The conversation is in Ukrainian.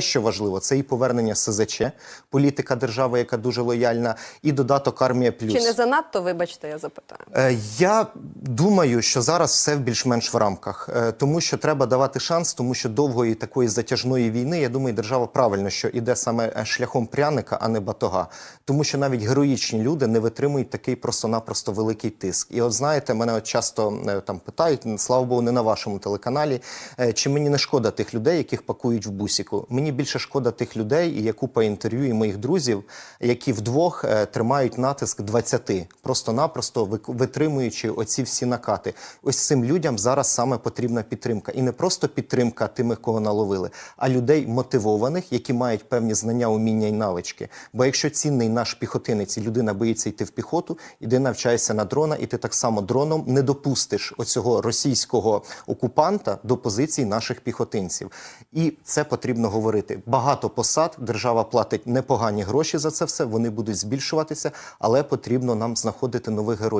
ще що важливо, це і повернення СЗЧ, політика держави, яка дуже лояльна, і додаток армія плюс. Чи не занадто, вибачте, я запитаю. Е, Я думаю, що зараз все в більш-менш в рамках, Е, тому що треба давати шанс, тому що довгої такої затяжної війни, я думаю, держава правильно, що іде саме е, шляхом пряника, а не батога. Тому що навіть героїчні люди не витримують такий просто-напросто великий тиск. І от знаєте, мене от часто там питають, слава Богу, не на вашому телеканалі, чи мені не шкода тих людей, яких пакують в бусіку. Мені більше шкода тих людей, і є купа інтерв'ю і моїх друзів, які вдвох е, тримають натиск 20, просто-напросто витримуючи оці всі накати. Ось цим людям зараз саме потрібна підтримка. І не просто підтримка тими, кого наловили, а людей мотивованих, які мають певні знання, уміння і навички. Бо якщо цінний наш піхотинець і людина боїться йти в піхоту, іди навчайся на дрона, і ти так само дроном не допустиш оцього російського окупанта до позицій наших піхотинців. І це потрібно говорити. Багато посад держава платить непогані гроші за це все. Вони будуть збільшуватися, але потрібно нам знаходити нових героїв.